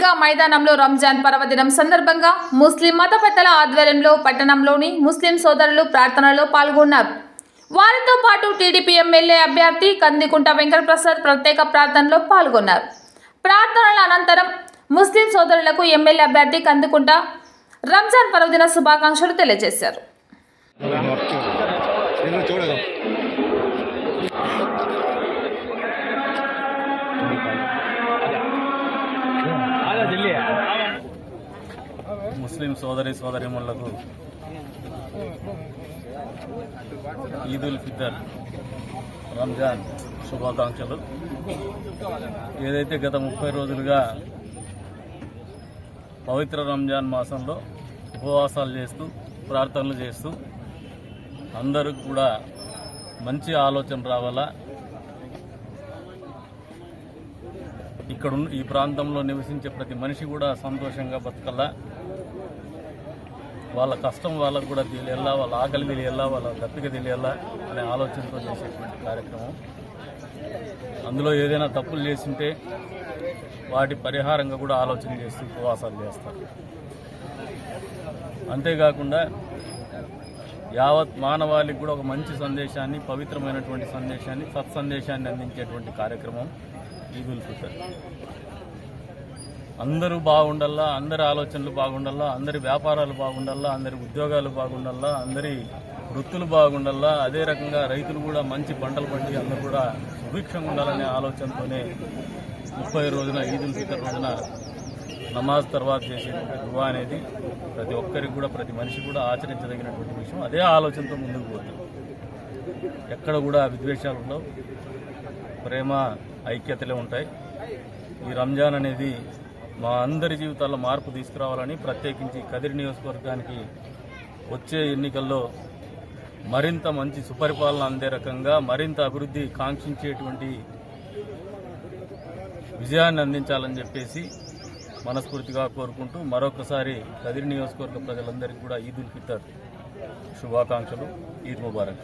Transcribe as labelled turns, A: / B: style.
A: ఈద్గా మైదానంలో రంజాన్ పర్వదినం సందర్భంగా ముస్లిం మత పెద్దల ఆధ్వర్యంలో పట్టణంలోని ముస్లిం సోదరులు ప్రార్థనలో పాల్గొన్నారు. వారితో పాటు టీడీపీ ఎమ్మెల్యే అభ్యర్థి కందికుంట వెంకటప్రసాద్ ప్రత్యేక ప్రార్థనలో పాల్గొన్నారు. ప్రార్థనల అనంతరం ముస్లిం సోదరులకు ఎమ్మెల్యే అభ్యర్థి కందికుంట రంజాన్ పర్వదిన శుభాకాంక్షలు తెలియజేశారు.
B: ముస్లిం సోదరి సోదరిమణులకు ఈద్ ఉల్ ఫితర్ రంజాన్ శుభాకాంక్షలు. ఏదైతే గత ముప్పై రోజులుగా పవిత్ర రంజాన్ మాసంలో ఉపవాసాలు చేస్తూ ప్రార్థనలు చేస్తూ అందరూ కూడా మంచి ఆలోచన రావాలా? ఇక్కడ ఈ ప్రాంతంలో నివసించే ప్రతి మనిషి కూడా సంతోషంగా బతకల్లా వాళ్ళ కష్టం వాళ్ళకు కూడా తెలియాలా వాళ్ళ ఆకలి తెలియాలా వాళ్ళ గట్టిక తెలియాలా అనే ఆలోచనతో చేసేటువంటి కార్యక్రమం. అందులో ఏదైనా తప్పులు చేసింటే వాటి పరిహారంగా కూడా ఆలోచన చేస్తూ ఉపవాసాలు చేస్తారు. అంతేకాకుండా యావత్ మానవాళికి కూడా ఒక మంచి సందేశాన్ని పవిత్రమైనటువంటి సందేశాన్ని సత్సందేశాన్ని అందించేటువంటి కార్యక్రమం ఈద్ ఉల్ ఫితర్. అందరూ బాగుండల్లా అందరి ఆలోచనలు బాగుండల్లా అందరి వ్యాపారాలు బాగుండల్లా అందరి ఉద్యోగాలు బాగుండల్లా అందరి వృత్తులు బాగుండల్లా అదే రకంగా రైతులు కూడా మంచి పంటలు పండి అందరూ కూడా సుభిక్షంగా ఉండాలనే ఆలోచనతోనే ముప్పై రోజున ఈద్ ఫితర్ రోజున నమాజ్ తర్వాత చేసేటువంటి దువా అనేది ప్రతి ఒక్కరికి కూడా ప్రతి మనిషి కూడా ఆచరించదగినటువంటి విషయం. అదే ఆలోచనతో ముందుకు పోతుంది ఎక్కడ కూడా విద్వేషాలు ఉండవు. ప్రేమ ఐక్యతలే ఉంటాయి. ఈ రంజాన్ అనేది మా అందరి జీవితాల్లో మార్పు తీసుకురావాలని ప్రత్యేకించి కదిరి నియోజకవర్గానికి వచ్చే ఎన్నికల్లో మరింత మంచి సుపరిపాలన అందే రకంగా మరింత అభివృద్ధి కాంక్షించేటువంటి విజయాన్ని అందించాలని చెప్పేసి మనస్ఫూర్తిగా కోరుకుంటూ మరొకసారి కదిరి నియోజకవర్గ ప్రజలందరికీ కూడా ఈద్ ఉల్ ఫితర్ శుభాకాంక్షలు ఈద్ ముబారక్.